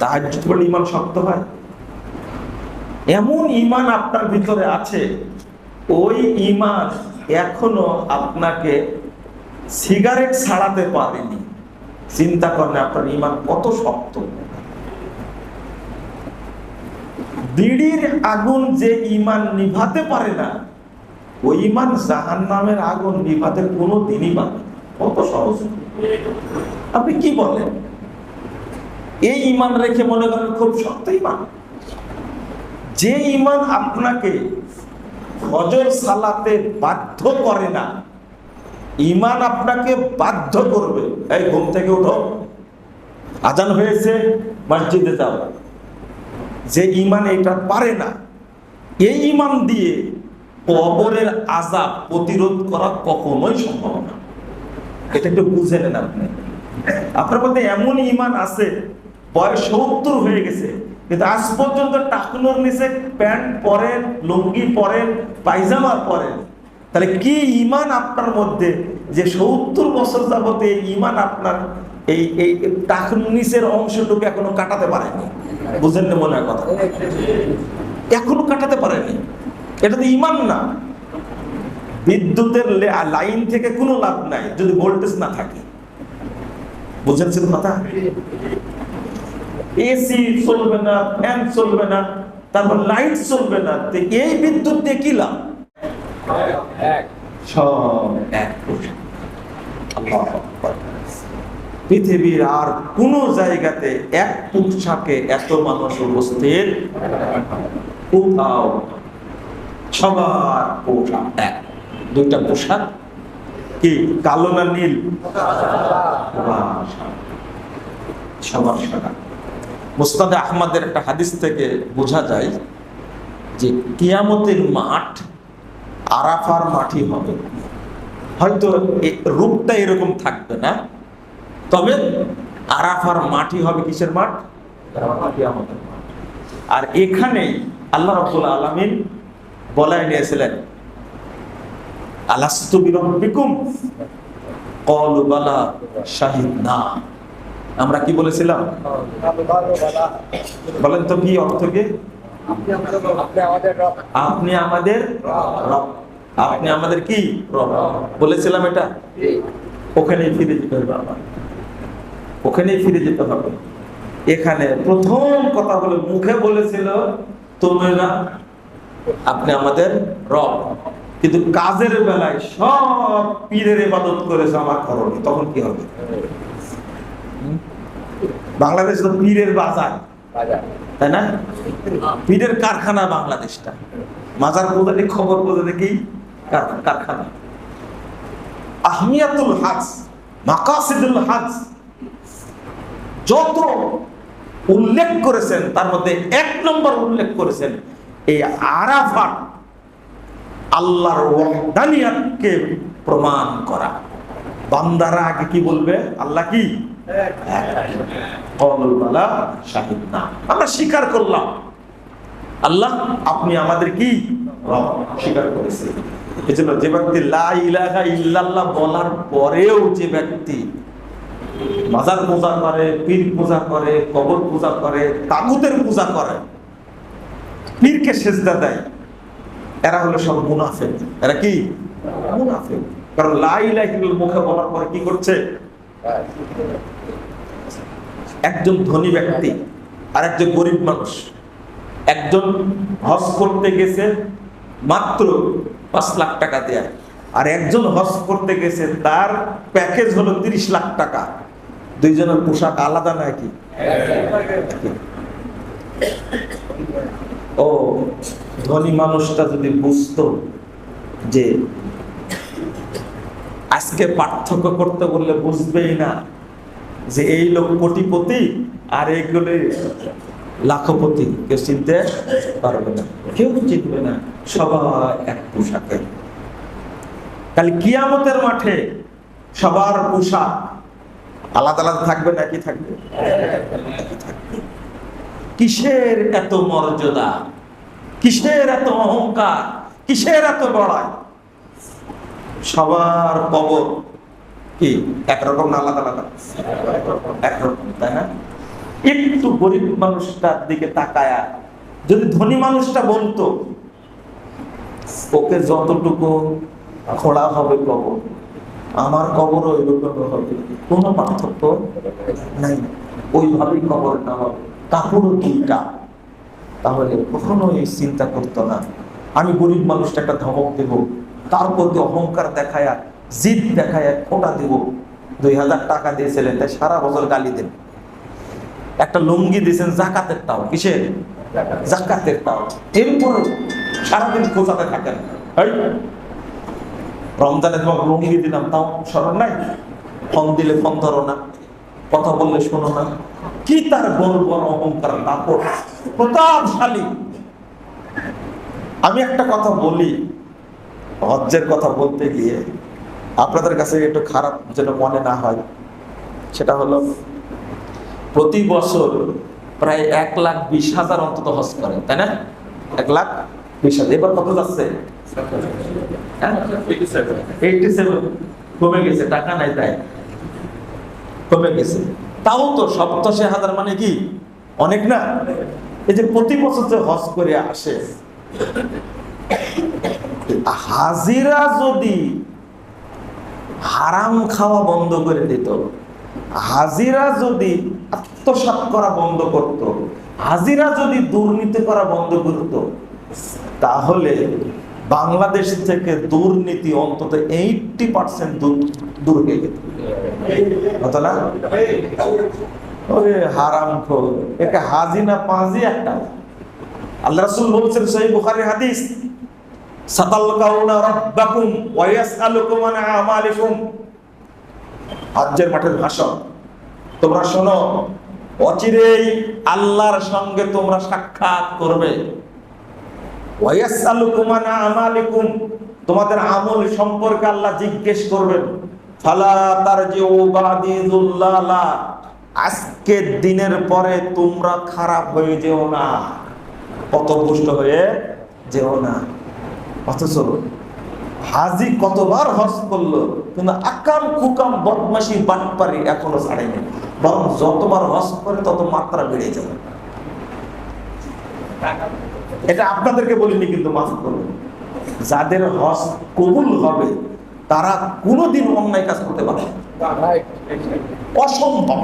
তাহাজ্জুদ পড়লে ইমান শক্ত হয়। এমন ইমান আপনার ভিতরে আছে, ওই ইমান এখনও আপনাকে সিগারেট ছাড়াতে পারেনি। চিন্তা করেন আপনার ইমান কত শক্ত। বিড়ির আগুন যে ইমান নিভাতে পারে না ওই ইমান জাহান নামের আগুন নিভাতে কোনো দিনই পারে কত সহজ। আপনি কি বলেন? এই ইমান রেখে মনে করেন খুব শক্ত ইমান। যে ইমান আপনাকে হজর সালাতে বাধ্য করে না, ইমান আপনাকে বাধ্য করবে। এই ঘুম থেকে উঠো। আজান হয়েছে, মসজিদে যাও। যে ইমান এটা পারে না, এই ইমান দিয়ে কবরের আজাব প্রতিরোধ করা কখনোই সম্ভব না। এটা একটু বুঝে নেন আপনি। আপনার মধ্যে এমন ইমান আছে বয়স সত্তর হয়ে গেছে। কিন্তু আজ পর্যন্ত টাকনোর নিচে প্যান্ট পরেন, লুঙ্গি পরেন, পায়জামা পরেন। তাহলে কি ইমান আপনার মধ্যে? যে সত্তর বছর যাবত ইমান আপনার, এই এই টাকনোর নিচের অংশটুকু এখনও কাটাতে পারেনি বুঝেন না মনে হয় কথা? এখনও কাটাতে পারেনি এটা তো ইমান না। বিদ্যুতের লাইন থেকে কোনো লাভ নাই, যদি ভোল্টেজ না থাকে। বুঝেছেন কথা? এসি চলবে না ফ্যান চলবে না, তারপর লাইট চলবে না এই বিদ্যুৎ দিয়ে কি লাভ? পৃথিবীর আর কোন জায়গাতে এক পোশাকে এত মানুষ উপস্থিত? কোথাও সবার পোশাক এক। দুইটা পোশাক? কি, কালো না নীল? সবার সাদা মুস্তাদে আহমদের একটা হাদিস থেকে বোঝা যায় যে কিয়ামতের মাঠ আরাফার মাঠই হবে। হয়তো রূপটা এরকম থাকবে না, তবে আরাফার মাটি হবে কিসের মাঠ? কিয়ামতের মাঠ। আর এখানেই আল্লাহ রাব্বুল আলামিন বলাই নিয়েছিলেন, আলাস্তু বিরব্বিকুম? ক্বালু বালা শাহিদনা। আমরা কি বলেছিলাম? বলেন তো কি অর্থ কি? আপনি আমাদের আপনি আমাদের কি? বলেছিলাম এটা? ওখানেই ফিরে যেতে হবে আবার ওখানেই ফিরে যেতে হবে। এখানে প্রথম কথা হলো মুখে বলেছিল, তুমি না, আপনি আমাদের রব। কিন্তু কাজের বেলায় সব পীরের ইবাদত করেছে আমার করণে। তখন কি হবে? বাংলাদেশ তো পীরের বাজার। তাই না? পীরের কারখানা বাংলাদেশটা। মাজার পূজারি খবর পূজারি কি কারখানা। আহমিয়াতুল হাজ মাকাসিদুল হাজ যত উল্লেখ করেছেন তার মধ্যে এক নম্বর উল্লেখ করেছেন এই আরাফাত আল্লাহর ওয়াহদানিয়াতকে প্রমাণ করা। বান্দারা আগে কি বলবে? আল্লাহ কি। আমরা স্বীকার করলাম। আল্লাহ, আপনি আমাদের কি স্বীকার করেছে এজন্য যে ব্যক্তি ইল্লাল্লাহ বলার পরেও যে ব্যক্তি মাজার পূজা করে, পীর পূজা করে, কবর পূজা করে, তাগুতের পূজা করে, পীরকে সেজদা দেয়, এরা হলো সব মুনাফেক। এরা কি? মুনাফেক। কারণ লা ইলাহা ইল্লাল্লাহ মুখে বলার পরে কি করছে? একজন ধনী ব্যক্তি আর একজন গরিব মানুষ। একজন হজ করতে গেছে মাত্র পাঁচ লাখ টাকা দেয়, আর একজন হজ করতে গেছে তার প্যাকেজ হলো তিরিশ লাখ টাকা। দুইজনের পোশাক আলাদা নাকি ও ধনী মানুষটা যদি বুঝতো যে আজকে পার্থক্য করতে বললে বুঝবেই না যে এই লোক কোটিপতি আর এইগুলো লাখপতি। কেউ চিনতে পারবে না, কেউ চিনবে না, সবাই এক পোশাকে। তাহলে কিয়ামতের মাঠে সবার পোশাক আলাদা আলাদা থাকবে নাকি থাকবে। কিসের এত মর্যাদা? কিসের এত অহংকার? কিসের এত বড়াই সবার কবর কি? একরকম না আলাদা আলাদা? একটু গরিব মানুষটার দিকে তাকায়া, যদি ধনী মানুষটা বলতো, ওকে যতটুকু খোড়া হবে কবর, আমার কবরও এরকম হবে। কোনো পার্থক্য নাই। ওইভাবেই কবর না হবে। কাপড়ও দুইটা তাহলে কখনো এই চিন্তা করতো না। আমি গরিব মানুষটা একটা ধমক দেব। তার প্রতি অহংকার দেখায়া, জিদ দেখায়া খোটা দিব। দুই হাজার টাকা দিয়েছিলেন, তাই সারা বছর গালি দেন। একটা লুঙ্গি দিয়েছেন জাকাতের তাও, কিসের? জাকাতের তাও। এরপরে সারাদিন খোঁজাতে থাকেন। রমজানে তোমাকে লুঙ্গি দিলাম, তাও স্মরণ নাই? ফোন দিলে ফোন ধরো না, কথা বললে শোনো না। কি তার বড় অহংকার, দাপট। প্রতাপশালী। আমি একটা কথা বলি হজ্জের কথা বলতে গিয়ে আপনাদের কাছে একটু খারাপ যেন মনে না হয়, সেটা হলো প্রতি বছর প্রায় এক লাখ বিশ হাজার অন্তত হজ করে তাই না? এক লাখ বিশ হাজার। এবার কত যাচ্ছে? এইটি সেভেন কমে গেছে, টাকা নাই তাই। কমে গেছে। তাও তো সপ্তাশি হাজার মানে কি? অনেক না? এই যে প্রতি বছর যে হজ করে আসে হাজিরা যদি হারাম খাওয়া বন্ধ করে দিত, হাজিরা যদি আত্মসাৎ করা বন্ধ করত, হাজিরা যদি দুর্নীতি করা বন্ধ করত, তাহলে বাংলাদেশ থেকে দুর্নীতি অন্তত এইটটি পার্সেন্ট দূর হয়ে যেত। ওরে হারাম খোর, একে হাজি পাঁজি একটা। আল্লাহ রাসূল বলছেন, সহিহ বুখারী হাদিস মাঠের ভাষণ, তোমরা শোনো, অচিরেই আল্লাহর সঙ্গে তোমরা সাক্ষাৎ করবে। তোমাদের আমল সম্পর্কে আল্লাহ জিজ্ঞেস করবেন, ফালা আজকের দিনের পরে তোমরা খারাপ হয়ে যেও না, পথভ্রষ্ট হয়ে যেও না। অথচ হাজি কতবার হজ করল, কিন্তু আকাম কুকাম বদমাসি বাটপারি এখনও ছাড়েনি। বরং যতবার হজ করে তত মাত্রা বেড়ে যাবে। এটা আপনাদেরকে বলিনি, কিন্তু মাফ করবেন। যাদের হজ কবুল হবে, তারা কোনোদিন অন্যায় কাজ করতে পারে। অসম্ভব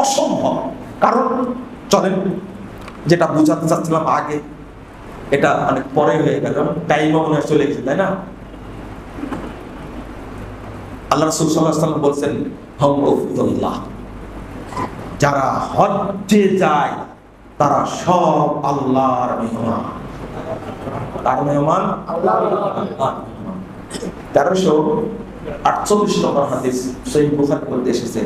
অসম্ভব। কারণ, চলেন, যেটা বোঝাতে চাচ্ছিলাম আগে এটা অনেক পরে হয়ে গেল টাইম মনে চলে গেছে, তাই না? আল্লাহ রসুল বলছেন যারা হজ্জে যায়, তারা সব আল্লাহর মেহমান। তার মেহমান? তেরোশো আটচল্লিশ নম্বর হাদিস সেই বুখার এসেছে।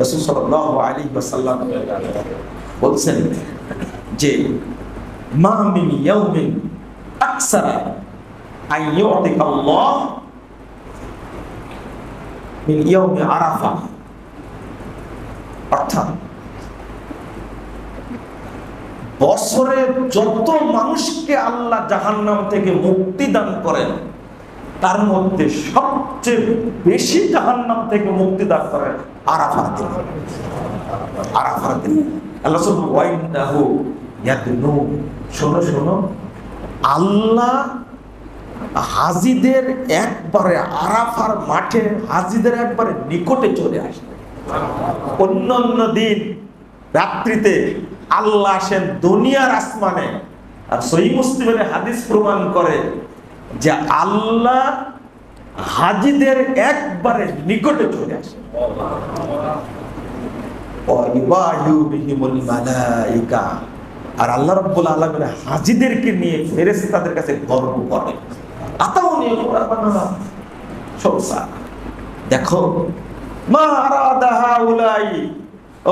রসুল সাল্লাহ আলী বলছেন যে মিন ইয়াউমিন মিন ইয়াউমি আরাফা। অর্থাৎ বছরে যত মানুষকে আল্লাহ জাহান্নাম থেকে মুক্তি দান করেন, তার মধ্যে সবচেয়ে বেশি জাহান্নাম থেকে মুক্তি দান করেন আরাফার দিন। আরাফার দিন। আল্লাহ শোনো শোনো। আল্লাহ হাজিদের একবারে আরাফার মাঠে হাজিদের একবারে নিকটে চলে আসে অন্য অন্য দিন রাত্রিতে আল্লাহ আসেন দুনিয়ার আসমানে। আর সহি মুসলিমের হাদিস প্রমাণ করে যে আল্লাহ হাজিদের একবারে নিকটে চলে আসে ওয়াইবাহু বিহিমুল মালাইকা। আর আল্লাহ রাব্বুল আলামিন হাজিদেরকে নিয়ে ফেরেশতাদের কাছে গর্ব করে। আতাও নিয়ে সংসার দেখো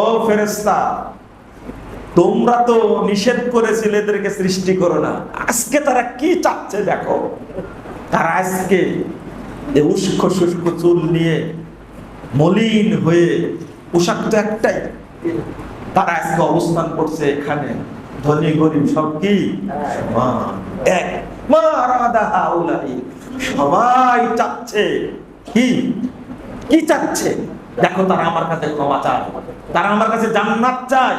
ও ফেরেশতা, তোমরা তো নিষেধ করেছিলে এদেরকে সৃষ্টি করো না। আজকে তারা কি চাচ্ছে দেখো? তারা আজকে উস্ক শুষ্ক চুল নিয়ে মলিন হয়ে পোশাক তো একটাই। তারা আজকে অবস্থান করছে এখানে। ধনী গরিব সব কি। এক। সবাই চাচ্ছে। কি? কি চাচ্ছে? দেখো, তারা আমার কাছে ক্ষমা চায়। তারা আমার কাছে জান্নাত চায়।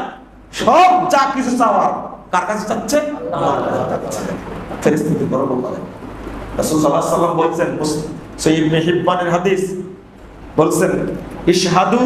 সব যা কিছু চাওয়ার। কার কাছে চাচ্ছে? আমার কাছে চাচ্ছে। ফেরেশতাকে গর্ব করে। রাসূল সাল্লাল্লাহু হাদিস বলছেন, ইশহাদু